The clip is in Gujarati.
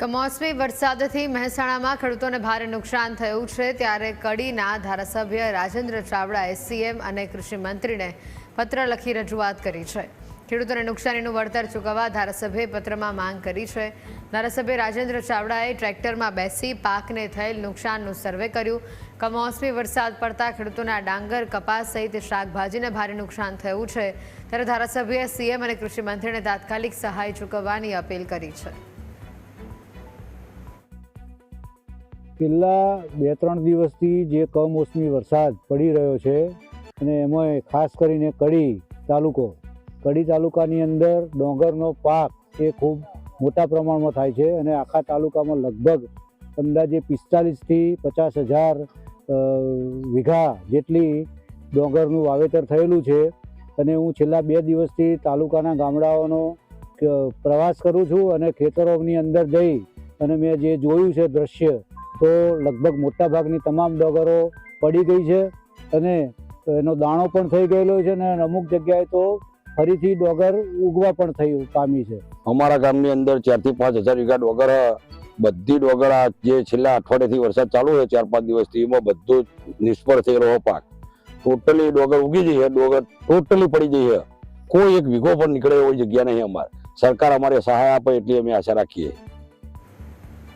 કમોસમી વરસાદથી મહેસાણામાં ખેડૂતોને ભારે નુકસાન થયું છે. ત્યારે કડીના ધારાસભ્ય રાજેન્દ્ર ચાવડાએ સીએમ અને કૃષિ મંત્રીને પત્ર લખી રજૂઆત કરી છે. ખેડૂતોને નુકસાનીનું વળતર ચૂકવવા ધારાસભ્યએ પત્રમાં માંગ કરી છે. ધારાસભ્ય રાજેન્દ્ર ચાવડાએ ટ્રેક્ટરમાં બેસી પાકને થયેલ નુકસાનનું સર્વે કર્યું. કમોસમી વરસાદ પડતા ખેડૂતોના ડાંગર, કપાસ સહિત શાકભાજીને ભારે નુકસાન થયું છે. ત્યારે ધારાસભ્યએ સીએમ અને કૃષિ મંત્રીને તાત્કાલિક સહાય ચૂકવવાની અપીલ કરી છે. છેલ્લા બે ત્રણ દિવસથી જે કમોસમી વરસાદ પડી રહ્યો છે અને એમાં ખાસ કરીને કડી તાલુકો. કડી તાલુકાની અંદર ડોંગરનો પાક એ ખૂબ મોટા પ્રમાણમાં થાય છે અને આખા તાલુકામાં લગભગ અંદાજે પિસ્તાલીસથી પચાસ હજાર વીઘા જેટલી ડોંગરનું વાવેતર થયેલું છે. અને હું છેલ્લા બે દિવસથી તાલુકાના ગામડાઓનો પ્રવાસ કરું છું અને ખેતરોની અંદર જઈ અને મેં જે જોયું છે દ્રશ્ય તો લગભગ મોટાભાગની તમામ ડોગરો પડી ગઈ છે અને એનો દાણો પણ થઈ ગયેલો છે અને અમુક જગ્યાએ તો ફરીથી ડોગર ઉગવા પણ થઈ પામી છે. અમારા ગામની અંદર ચારથી પાંચ હજાર વીઘા ડોગર બધી ડોગર જે છેલ્લા અઠવાડિયાથી વરસાદ ચાલુ છે ચાર પાંચ દિવસથી એમાં બધું નિષ્ફળ રહ્યો પાક. ટોટલી ડોગર ઉગી જઈ છે ડોગર ટોટલી પડી જઈ છે કોઈ એક વીઘો પણ નીકળે એવી જગ્યા નહીં અમારે. સરકાર અમારે સહાય આપે એટલી અમે આશા રાખીએ.